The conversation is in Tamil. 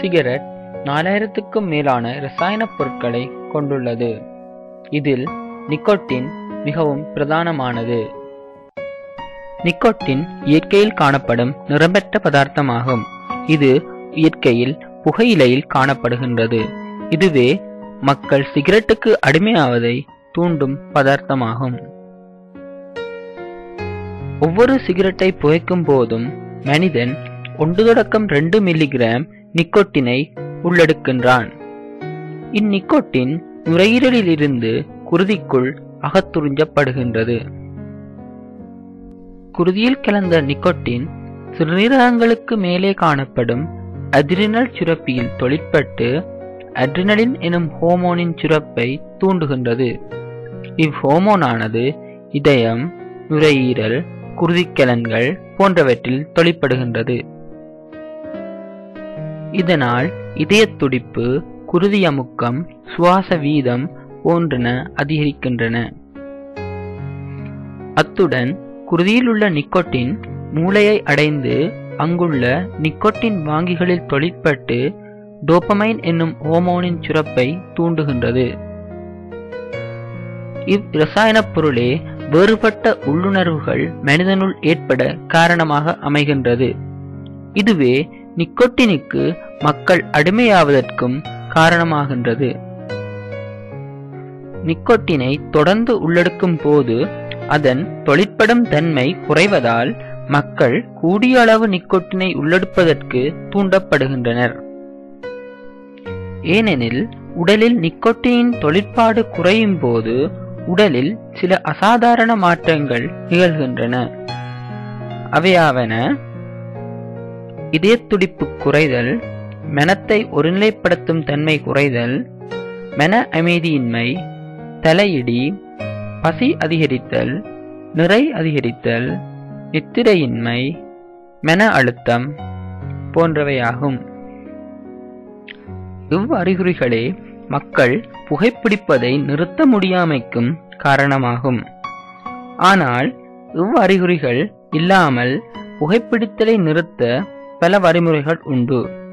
சிகரெட் நாலாயிரத்துக்கும் மேலான ரசாயனப் பொருட்களை கொண்டுள்ளது. இதில் நிக்கோட்டின் மிகவும் பிரதானமானது. நிக்கோட்டின் இயற்கையில் காணப்படும் நிறமற்ற பதார்த்தமாகும். இது இயற்கையில் புகையிலையில் காணப்படுகின்றது. இதுவே மக்கள் சிகரெட்டுக்கு அடிமையாவதை தூண்டும் பதார்த்தமாகும். ஒவ்வொரு சிகரெட்டை புகைக்கும் போதும் மனிதன் ஒன்று தொடக்கம் ரெண்டு மில்லிகிராம் நிக்கோட்டினை உள்ளெடுக்கின்றான். இந்நிக்கோட்டின் நுரையீரலிலிருந்து குருதிக்குள் அகத்துறிஞ்சப்படுகின்றது. குருதியில் கலந்த நிக்கோட்டின் சிறுநீரகங்களுக்கு மேலே காணப்படும் அட்ரினல் சுரப்பியில் தொழிற்பட்டு அட்ரினலின் எனும் ஹோமோனின் சுரப்பை தூண்டுகின்றது. இவ்ஹோமோனானது இதயம் நுரையீரல் குருதிக்கலன்கள் போன்றவற்றில் தொழிற்படுகின்றது. இதனால் இதயத் துடிப்பு குருதி அமுக்கம் சுவாச வீதம் போன்றன அதிகரிக்கின்றன. அத்துடன் குருதியிலுள்ள நிக்கோட்டின் மூளையை அடைந்து அங்குள்ள நிக்கோட்டின் வாங்கிகளில் தொழிற்பட்டு டோபமைன் என்னும் ஹோமோனின் சுரப்பை தூண்டுகின்றது. இவ்ரசாயனப் பொருளே வேறுபட்ட உள்ளுணர்வுகள் மனிதனுள் ஏற்பட காரணமாக அமைகின்றது. இதுவே நிக்கோட்டினுக்கு மக்கள் அடிமையாவதற்கும் காரணமாகின்றது. நிக்கோட்டினை தொடர்ந்து உள்ளெடுக்கும் போது அதன் தொழிற்படும் தன்மை குறைவதால் மக்கள் கூடிய அளவு நிக்கோட்டினை உள்ளெடுப்பதற்கு தூண்டப்படுகின்றனர். ஏனெனில் உடலில் நிக்கோட்டினின் தொழிற்பாடு குறையும் போது உடலில் சில அசாதாரண மாற்றங்கள் நிகழ்கின்றன. அவையாவன இதயத்துடிப்பு குறைதல் மெனத்தை ஒருநிலைப்படுத்தும் தன்மை குறைதல் மென அமைதியின்மை தலையிடி பசி அதிகரித்தல் நிறை அதிகரித்தல் நித்திரையின்மை மென அழுத்தம் போன்றவையாகும். இவ்வறிகுறிகளே மக்கள் புகைப்பிடிப்பதை நிறுத்த முடியாமைக்கும் காரணமாகும். ஆனால் இவ்வறிகுறிகள் இல்லாமல் புகைப்பிடித்தலை நிறுத்த பல வழிமுறைகள் உண்டு.